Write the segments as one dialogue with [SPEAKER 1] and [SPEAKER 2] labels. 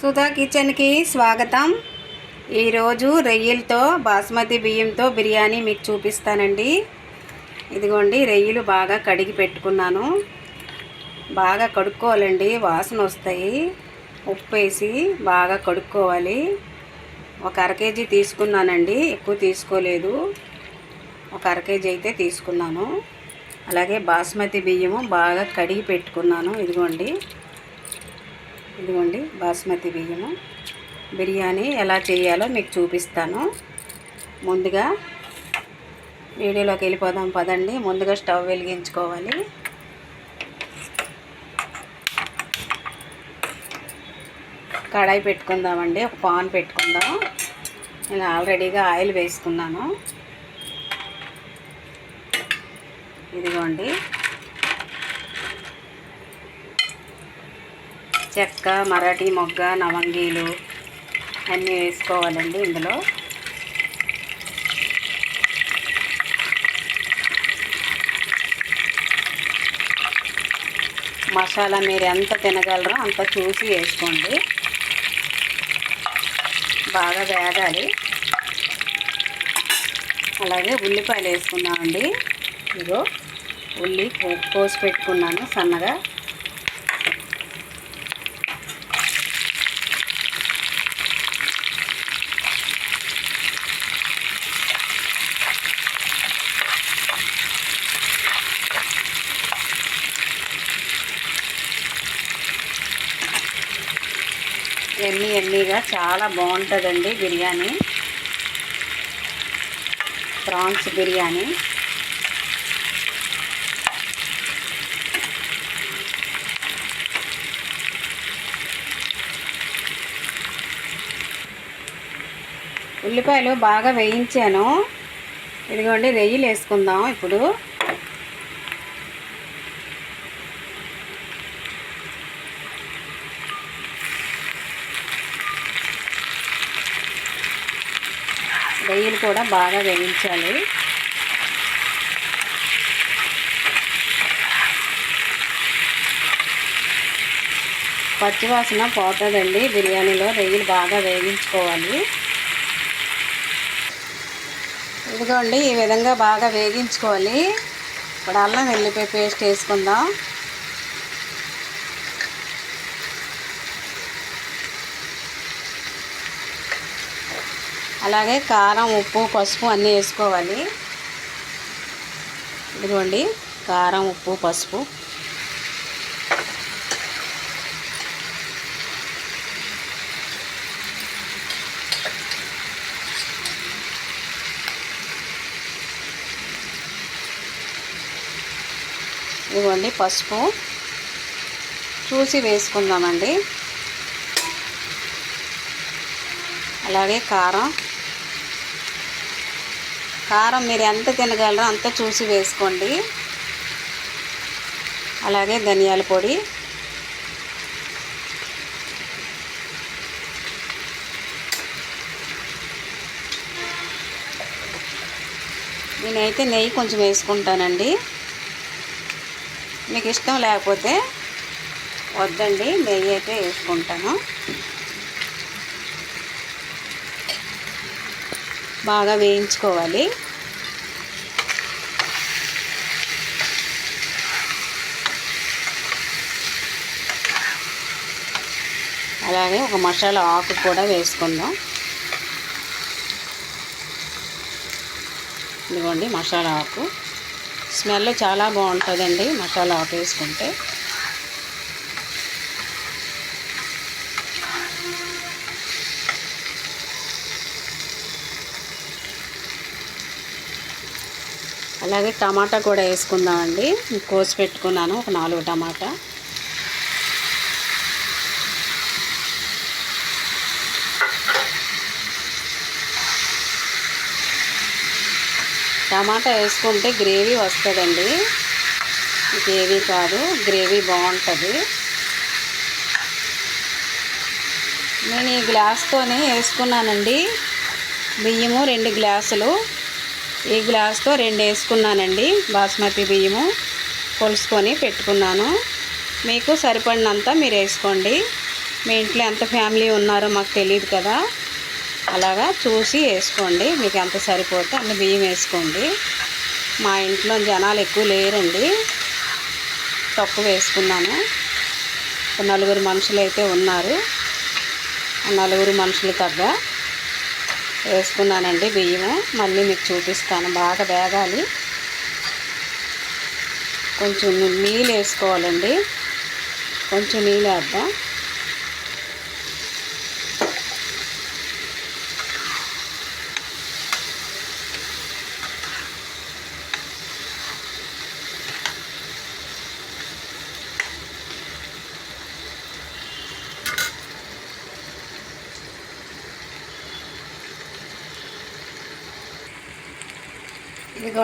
[SPEAKER 1] సుధా కిచెన్కి స్వాగతం. ఈరోజు రొయ్యలతో బాస్మతి బియ్యంతో బిర్యానీ మీకు చూపిస్తానండి. ఇదిగోండి రొయ్యలు బాగా కడిగి పెట్టుకున్నాను. బాగా కడుక్కోవాలండి వాసన వస్తాయి. ఉప్పు వేసి బాగా కడుక్కోవాలి. ఒక అర కేజీ తీసుకున్నానండి ఎక్కువ తీసుకోలేదు. ఒక అర కేజీ అయితే తీసుకున్నాను. అలాగే బాస్మతి బియ్యము బాగా కడిగి పెట్టుకున్నాను. ఇదిగోండి ఇదిగోండి బాస్మతి బియ్యము. బిర్యానీ ఎలా చేయాలో మీకు చూపిస్తాను. ముందుగా వీడియోలోకి వెళ్ళిపోదాం పదండి. ముందుగా స్టవ్ వెలిగించుకోవాలి. కడాయి పెట్టుకుందామండి ఒక పాన్ పెట్టుకుందాం. నేను ఆల్రెడీగా ఆయిల్ వేసుకున్నాను. ఇదిగోండి. చెక్క మరాఠీ మొగ్గ నవంగీలు అన్నీ వేసుకోవాలండి ఇందులో. మసాలా మీరు ఎంత తినగలరో అంత చూసి వేసుకోండి. బాగా వేగాలి. అలాగే ఉల్లిపాయలు వేసుకున్నామండి ఇగో ఉల్లి కోసి పెట్టుకున్నాను సన్నగా. కూడా చాలా బాగుంటుందండి బిర్యానీ. ప్రాన్స్ బిర్యానీ. ఉల్లిపాయలు బాగా వేయించాను. ఇదిగోండి రెయ్యలు వేసుకుందాం ఇప్పుడు రొయ్యలు కూడా బాగా వేయించాలి. పచ్చివాసన పోతుందండి. బిర్యానీలో రొయ్యలు బాగా వేగించుకోవాలి ఇదిగోండి ఈ విధంగా బాగా వేగించుకోవాలి. ఇప్పుడు అల్లం వెల్లిపాయ పేస్ట్ వేసుకుందాం. అలాగే కారం ఉప్పు పసుపు అన్నీ వేసుకోవాలి. ఇదిగోండి కారం ఉప్పు పసుపు. ఇదిగోండి పసుపు. చూసి వేసుకుందామండి. అలాగే కారం. కారం మీరు ఎంత తినగలరో అంత చూసి వేసుకోండి. అలాగే ధనియాల పొడి. నేనైతే నెయ్యి కొంచెం వేసుకుంటానండి. మీకు ఇష్టం లేకపోతే వద్దండి నెయ్యి అయితే వేసుకుంటాను. బాగా వేయించుకోవాలి. అలాగే ఒక మసాలా ఆకు కూడా వేసుకుందాం. ఇదిగోండి మసాలా ఆకు. స్మెల్ చాలా బాగుంటుందండి మసాలా ఆకు వేసుకుంటే. అలాగే టమాటా కూడా వేసుకుందామండి. కోసి పెట్టుకున్నాను ఒక నాలుగు టమాటా. టమాటా వేసుకుంటే గ్రేవీ వస్తుందండి. గ్రేవీ కాదు గ్రేవీ బాగుంటుంది. నేను ఈ గ్లాస్తోనే వేసుకున్నానండి. బియ్యము రెండు గ్లాసులు. ఈ గ్లాస్తో రెండు వేసుకున్నానండి బాస్మతి బియ్యము కొలుసుకొని పెట్టుకున్నాను. మీకు సరిపడినంత మీరు వేసుకోండి. మీ ఇంట్లో ఎంత ఫ్యామిలీ ఉన్నారో మాకు తెలియదు కదా. అలాగా చూసి వేసుకోండి. మీకు ఎంత సరిపోతే అన్ని బియ్యం వేసుకోండి. మా ఇంట్లో జనాలు ఎక్కువ లేరండి. తక్కువ వేసుకున్నాను. నలుగురు మనుషులు అయితే ఉన్నారు నలుగురు మనుషులు తగ్గ వేసుకున్నానండి బియ్యము. మళ్ళీ మీకు చూపిస్తాను. బాగా వేగాలి. కొంచెం నీళ్ళు వేసుకోవాలండి. కొంచెం నీళ్ళు వేద్దాం.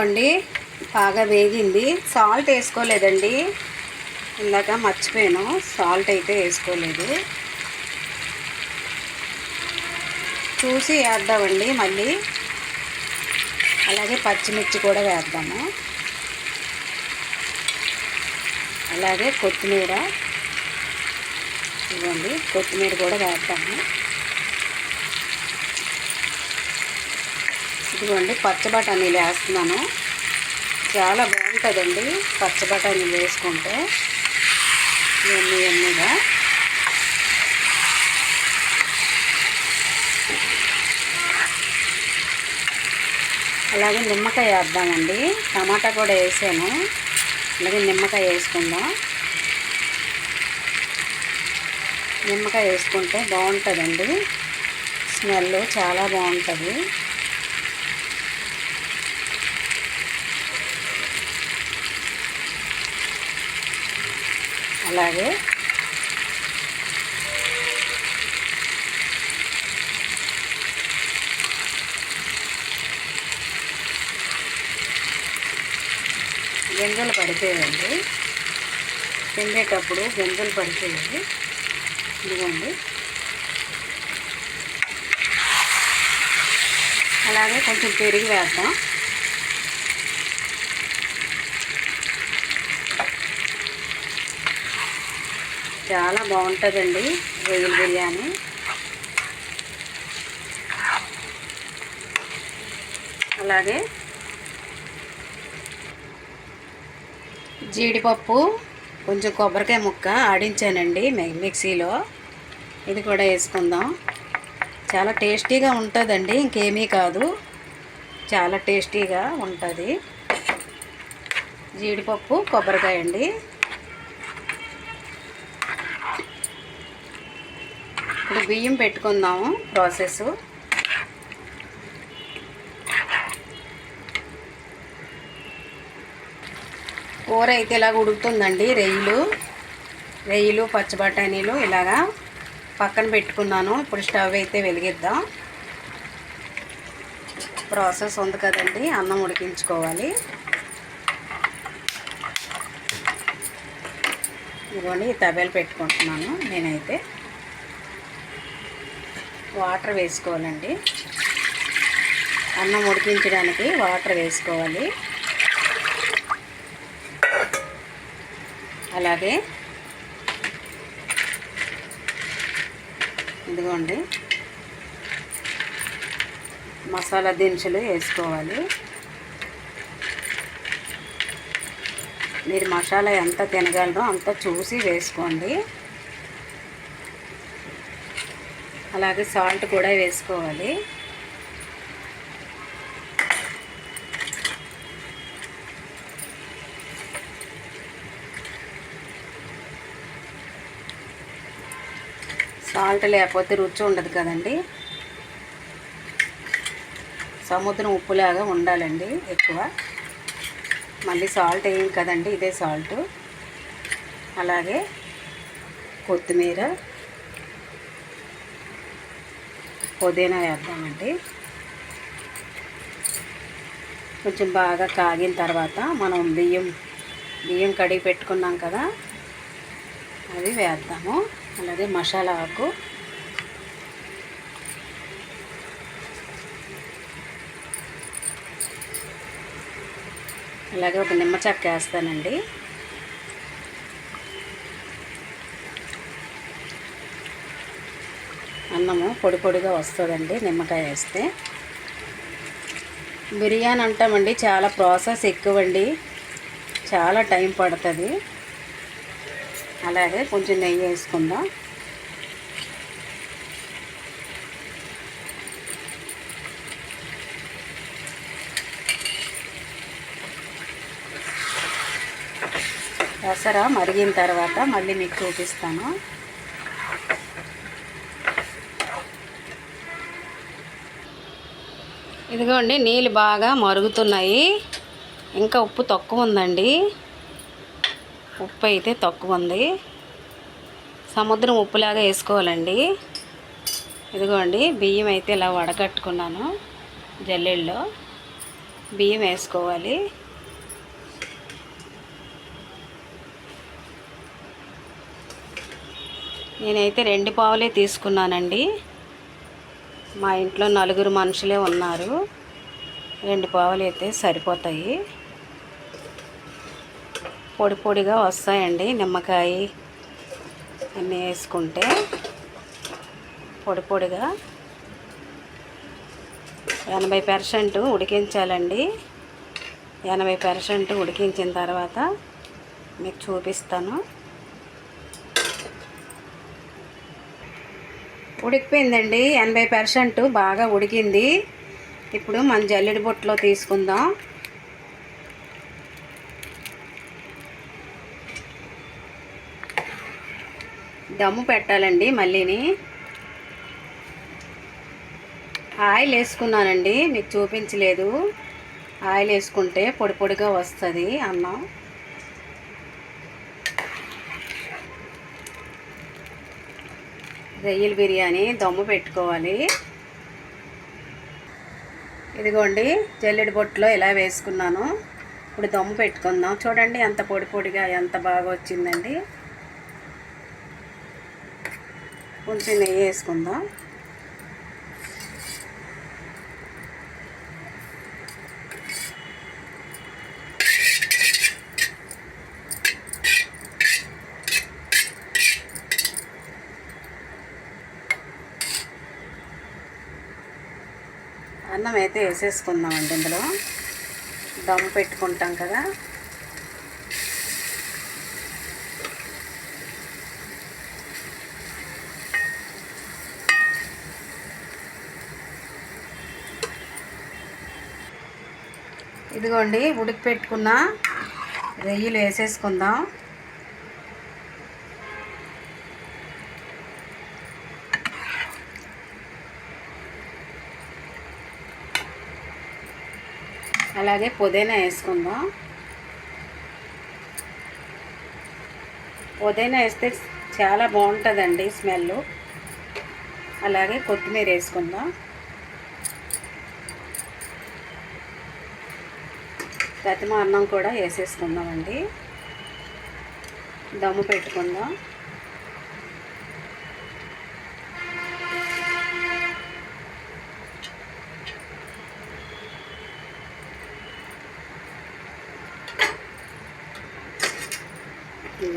[SPEAKER 1] ఇదిగోండి బాగా వేగింది. సాల్ట్ వేసుకోలేదండి. ఇందాక మర్చిపోయాను సాల్ట్ అయితే వేసుకోలేదు. చూసి వేద్దామండి మళ్ళీ. అలాగే పచ్చిమిర్చి కూడా వేద్దాము. అలాగే కొత్తిమీర. ఇవ్వండి కొత్తిమీర కూడా వేద్దాము. ఇదిగోండి పచ్చబఠానీలు వేస్తున్నాను చాలా బాగుంటుందండి పచ్చ బఠానీలు వేసుకుంటే. ఎన్ని ఎన్నిగా అలాగే నిమ్మకాయ వేద్దామండి. టమాటా కూడా వేసాను. అలాగే నిమ్మకాయ వేసుకుందాం. నిమ్మకాయ వేసుకుంటే బాగుంటుందండి. స్మెల్ చాలా బాగుంటుంది. అలాగే. గింజలు పడిపోయాయండి. తిండేటప్పుడు గింజలు పడిపోయాయి. ఇదిగోండి. అలాగే కొంచెం పెరిగి వేద్దాం. చాలా బాగుంటుందండి రొయ్యల బిర్యానీ. అలాగే జీడిపప్పు కొంచెం కొబ్బరికాయ ముక్క ఆడించానండి మిక్సీలో. ఇది కూడా వేసుకుందాం. చాలా టేస్టీగా ఉంటుందండి ఇంకేమీ కాదు. చాలా టేస్టీగా ఉంటుంది. జీడిపప్పు కొబ్బరికాయ అండి. ఇప్పుడు బియ్యం పెట్టుకుందాము ప్రాసెస్. కూర అయితే ఇలాగ ఉడుకుతుందండి రెయ్యలు. రెయ్యలు పచ్చి బఠానీలు ఇలాగా పక్కన పెట్టుకున్నాను. ఇప్పుడు స్టవ్ అయితే వెలిగిద్దాం. ప్రాసెస్ ఉంది కదండి అన్నం ఉడికించుకోవాలి. ఇదిగోండి ఈ తబేలు పెట్టుకుంటున్నాను నేనైతే. వాటర్ వేసుకోవాలండి. అన్నం ఉడికించడానికి వాటర్ వేసుకోవాలి. అలాగే ఇదిగోండి. మసాలా దినుసులు వేసుకోవాలి. మీరు మసాలా ఎంత తినగలరో అంత చూసి వేసుకోండి. అలాగే సాల్ట్ కూడా వేసుకోవాలి. సాల్ట్ లేకపోతే రుచి ఉండదు కదండి. సముద్రం ఉప్పులాగా ఉండాలండి ఎక్కువ. మళ్ళీ సాల్ట్ వేయం కదండి ఇదే సాల్ట్. అలాగే కొత్తిమీర. పుదీనా వేద్దామండి. కొంచెం బాగా కాగిన తర్వాత మనం బియ్యం బియ్యం కడిగి పెట్టుకున్నాం కదా అవి వేద్దాము. అలాగే మసాలా ఆకు. అలాగే ఒక నిమ్మ చెక్క వేస్తానండి. అన్నము పొడి పొడిగా వస్తుందండి నిమ్మకాయ వేస్తే. బిర్యానీ అంటామండి చాలా ప్రాసెస్ ఎక్కువండి. చాలా టైం పడుతుంది. అలాగే కొంచెం నెయ్యి వేసుకుందాం. దసరా మరిగిన తర్వాత మళ్ళీ మీకు చూపిస్తాను. ఇదిగోండి నీళ్ళు బాగా మరుగుతున్నాయి. ఇంకా ఉప్పు తక్కువ ఉందండి. ఉప్పు అయితే తక్కువ ఉంది. సముద్రం ఉప్పులాగా వేసుకోవాలండి. ఇదిగోండి బియ్యం అయితే ఇలా వడగట్టుకున్నాను జల్లెల్లో. బియ్యం వేసుకోవాలి. నేనైతే రెండు పావులే తీసుకున్నానండి. మా ఇంట్లో నలుగురు మనుషులే ఉన్నారు. రెండు పావులు అయితే సరిపోతాయి. పొడి పొడిగా వస్తాయండి నిమ్మకాయ అన్నీ వేసుకుంటే. పొడి పొడిగా ఎనభై పర్సెంట్ ఉడికించాలండి. ఎనభై పర్సెంట్ ఉడికించిన తర్వాత మీకు చూపిస్తాను. ఉడికిపోయిందండి. ఎనభై పర్సెంట్ బాగా ఉడికింది. ఇప్పుడు మన జల్లెడి బొట్టులో తీసుకుందాం. దమ్ము పెట్టాలండి మళ్ళీని. ఆయిల్ వేసుకున్నానండి. మీకు చూపించలేదు. ఆయిల్ వేసుకుంటే పొడి పొడిగా వస్తుంది అన్నం. రొయ్యల బిర్యానీ దమ్ము పెట్టుకోవాలి. ఇదిగోండి జల్లెడి బొట్టులో ఇలా వేసుకున్నాను. ఇప్పుడు దమ్ము పెట్టుకుందాం. చూడండి ఎంత పొడి పొడిగా ఎంత బాగా వచ్చిందండి. కొంచెం నెయ్యి వేసుకుందాం. అన్నం అయితే వేసేసుకుందామండి ఇందులో. దమ్ పెట్టుకుంటాం కదా. ఇదిగోండి ఉడికి పెట్టుకున్న రొయ్యలు వేసేసుకుందాం. అలాగే పుదీనా వేసుకుందాం. పుదీనా వేస్తే చాలా బాగుంటుందండి స్మెల్ అలాగే కొత్తిమీర వేసుకుందాం. ప్రతిమ అన్నం కూడా వేసేసుకుందామండి. దమ్ము పెట్టుకుందాం.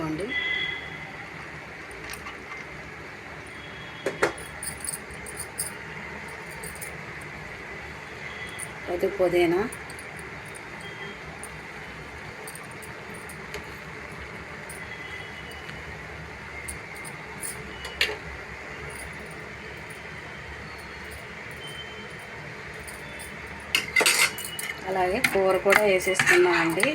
[SPEAKER 1] ఇదిగోండి అది పుదీనా. అలాగే కూర కూడా వేసేసుకున్నామండి.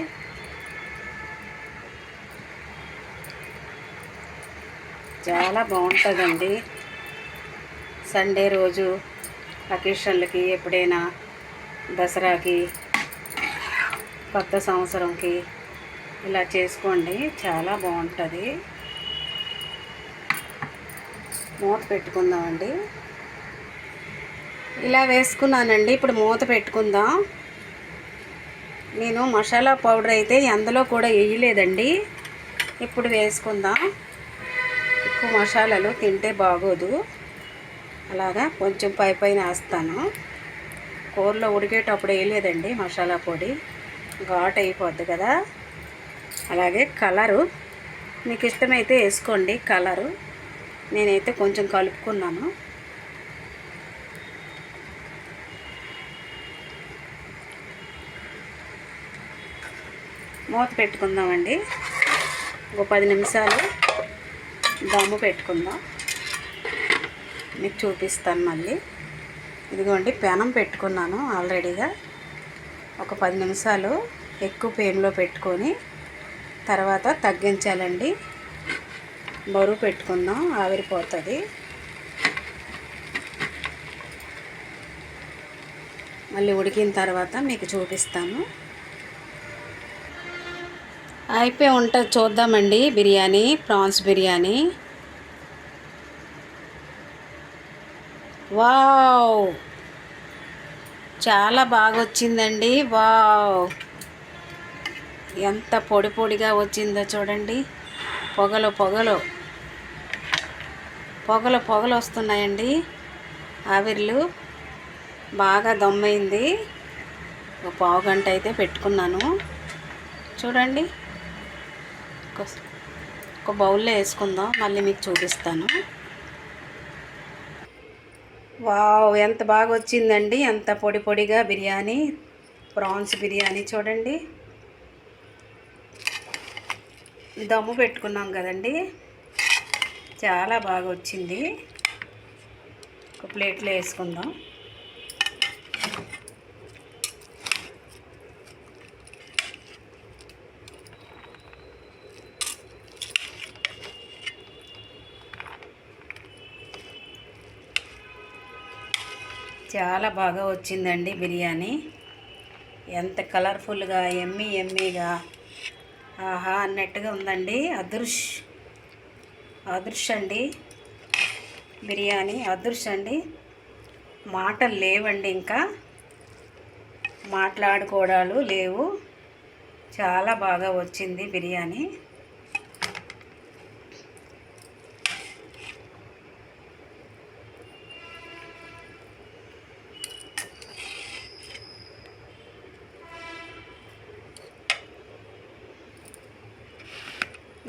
[SPEAKER 1] చాలా బాగుంటుందండి. సండే రోజు అకేషన్లకి ఎప్పుడైనా దసరాకి కొత్త సంవత్సరంకి ఇలా చేసుకోండి. చాలా బాగుంటుంది. మూత పెట్టుకుందామండి. ఇలా వేసుకున్నానండి. ఇప్పుడు మూత పెట్టుకుందాం. నేను మసాలా పౌడర్ అయితే ఎందులో కూడా వేయలేదండి. ఇప్పుడు వేసుకుందాం. ఎక్కువ మసాలాలు తింటే బాగోదు. అలాగా కొంచెం పై పైన వేస్తాను. కూరలో ఉడికేటప్పుడు వేయలేదండి మసాలా పొడి. ఘాట్ అయిపోద్ది కదా. అలాగే కలరు. మీకు ఇష్టమైతే వేసుకోండి కలరు. నేనైతే కొంచెం కలుపుకున్నాను. మూత పెట్టుకుందామండి. ఒక పది నిమిషాలు. దమ్ము పెట్టుకుందాం. మీకు చూపిస్తాను మళ్ళీ. ఇదిగోండి పెనం పెట్టుకున్నాను ఆల్రెడీగా. ఒక పది నిమిషాలు ఎక్కువ ఫ్లేమ్లో పెట్టుకొని తర్వాత తగ్గించాలండి. బరువు పెట్టుకుందాం ఆవిరిపోతుంది. మళ్ళీ ఉడికిన తర్వాత మీకు చూపిస్తాను. అయిపోయి ఉంటుంది చూద్దామండి. బిర్యానీ ప్రాన్స్ బిర్యానీ. వావ్! చాలా బాగా వచ్చిందండి వావ్! ఎంత పొడి పొడిగా వచ్చిందో చూడండి. పొగలు పొగలు. పొగలు పొగలు వస్తున్నాయండి. ఆవిర్లు బాగా దమ్మైంది. ఒక పావు గంట అయితే పెట్టుకున్నాను. చూడండి. ఒక ఒక బౌల్లో వేసుకుందాం. మళ్ళీ మీకు చూపిస్తాను. వావ్ ఎంత బాగా వచ్చిందండి. ఎంత పొడి పొడిగా బిర్యానీ. ప్రాన్స్ బిర్యానీ చూడండి. దమ్ము పెట్టుకున్నాం కదండి. చాలా బాగా వచ్చింది. ఒక ప్లేట్లో వేసుకుందాం. చాలా బాగా వచ్చిందండి బిర్యానీ. ఎంత కలర్ఫుల్గా ఎమ్మి ఎమ్మిగా. ఆహా అన్నట్టుగా ఉందండి. అదృష్ అదృష్ అండి బిర్యానీ అదృష్ అండి. మాటలు లేవండి ఇంకా. మాట్లాడుకోవడాలు లేవు. చాలా బాగా వచ్చింది బిర్యానీ.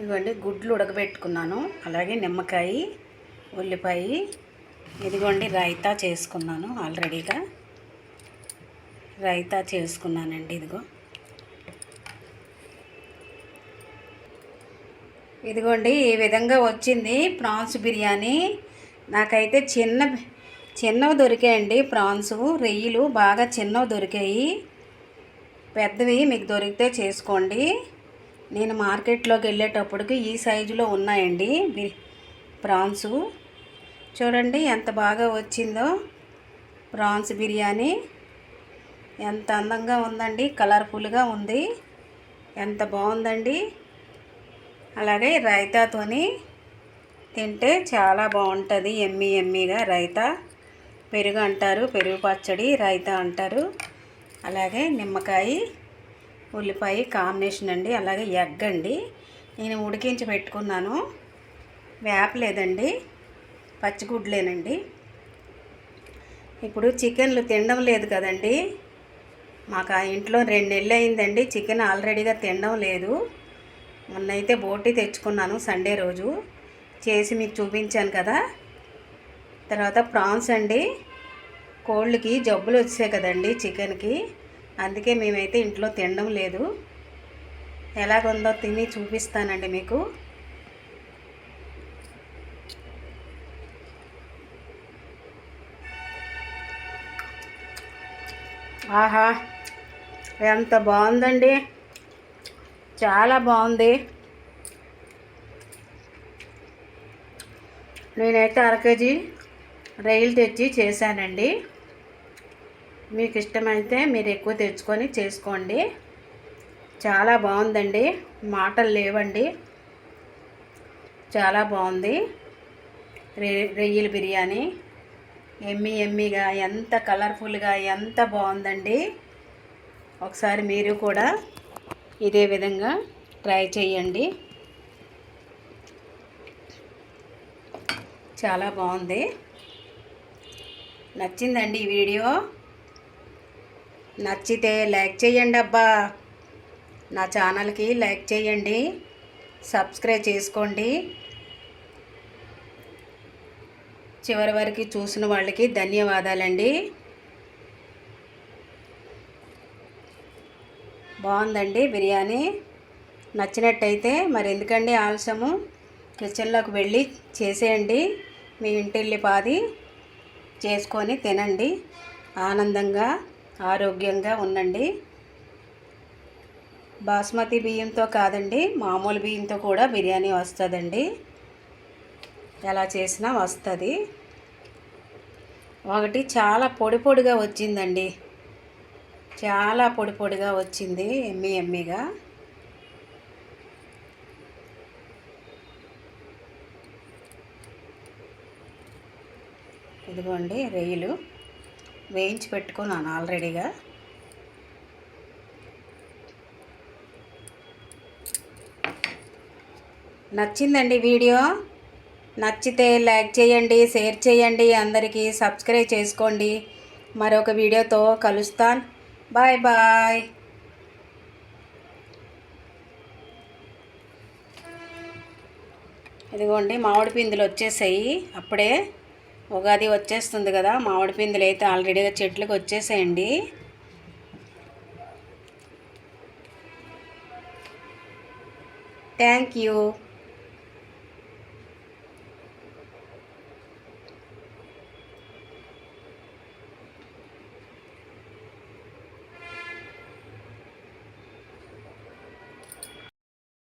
[SPEAKER 1] ఇదిగోండి గుడ్లు ఉడకబెట్టుకున్నాను. అలాగే నిమ్మకాయ ఉల్లిపాయ ఇదిగోండి రైతా చేసుకున్నాను ఆల్రెడీగా. రైతా చేసుకున్నానండి ఇదిగో. ఇదిగోండి ఈ విధంగా వచ్చింది ప్రాన్స్ బిర్యానీ. నాకైతే చిన్న చిన్నవి దొరికాయండి ప్రాన్స్. రొయ్యలు బాగా చిన్నవి దొరికాయి. పెద్దవి మీకు దొరికితే చేసుకోండి. నేను మార్కెట్లోకి వెళ్ళేటప్పటికి ఈ సైజులో ఉన్నాయండి. ప్రాన్స్. చూడండి ఎంత బాగా వచ్చిందో. ప్రాన్స్ బిర్యానీ. ఎంత అందంగా ఉందండి. కలర్ఫుల్గా ఉంది. ఎంత బాగుందండి. అలాగే రైతాతోని తింటే చాలా బాగుంటుంది. ఎమ్మి ఎమ్మిగా రైతా. పెరుగు అంటారు. పెరుగు పచ్చడి రైతా అంటారు. అలాగే నిమ్మకాయ. ఉల్లిపాయ కాంబినేషన్ అండి అలాగే ఎగ్ అండి. నేను ఉడికించి పెట్టుకున్నాను. వేపలేదండి. పచ్చిగుడ్లేనండి. ఇప్పుడు చికెన్లు తినడం లేదు కదండి. మాకు ఆ ఇంట్లో రెండు నెలలు అయిందండి. చికెన్ ఆల్రెడీగా తినడం లేదు. మొన్నైతే బోటి తెచ్చుకున్నాను సండే రోజు. చేసి మీకు చూపించాను కదా. తర్వాత ప్రాన్స్ అండి. కోళ్ళకి జబ్బులు వచ్చాయి కదండి చికెన్కి. అందుకే మేమైతే ఇంట్లో తినడం లేదు. ఎలాగుందో తిని చూపిస్తానండి మీకు. ఆహా ఎంత బాగుందండి. చాలా బాగుంది. నేనైతే అర కేజీ రైలు తెచ్చి చేశానండి. మీకు ఇష్టమైతే మీరు ఎక్కువ తెచ్చుకొని చేసుకోండి. చాలా బాగుందండి మాటలు లేవండి. చాలా బాగుంది రొయ్యల బిర్యానీ. ఎమ్మి ఎమ్మిగా ఎంత కలర్ఫుల్గా ఎంత బాగుందండి ఒకసారి మీరు కూడా ఇదే విధంగా ట్రై చేయండి చాలా బాగుంది నచ్చిందండి ఈ వీడియో? నచ్చితే లైక్ చేయండి అబ్బా. నా ఛానల్కి లైక్ చేయండి సబ్స్క్రైబ్ చేసుకోండి. చివరి వరకు చూసిన వాళ్ళకి ధన్యవాదాలండి. బాగుందండి బిర్యానీ. నచ్చినట్టయితే మరి ఎందుకండి ఆలస్యము? కిచెన్లోకి వెళ్ళి చేసేయండి. మీ ఇంటిల్లి పాది చేసుకొని తినండి. ఆనందంగా ఆరోగ్యంగా ఉండండి. బాస్మతి బియ్యంతో కాదండి మామూలు బియ్యంతో కూడా బిర్యానీ వస్తుందండి. ఎలా చేసినా వస్తుంది. ఒకటి చాలా పొడి పొడిగా వచ్చిందండి. చాలా పొడి పొడిగా వచ్చింది ఎమ్మి ఎమ్మిగా ఇదిగోండి రొయ్యలు. వేయించి పెట్టుకున్నాను ఆల్రెడీగా. నచ్చిందండి వీడియో? నచ్చితే లైక్ చేయండి షేర్ చేయండి అందరికీ సబ్స్క్రైబ్ చేసుకోండి. మరొక వీడియోతో కలుస్తాను బాయ్ బాయ్. ఇదిగోండి మామిడి పిందులు వచ్చేసాయి. అప్పుడే ఉగాది వచ్చేస్తుంది కదా మామిడి పిందులు అయితే ఆల్రెడీగా చెట్లకు వచ్చేసేయండి. Thank you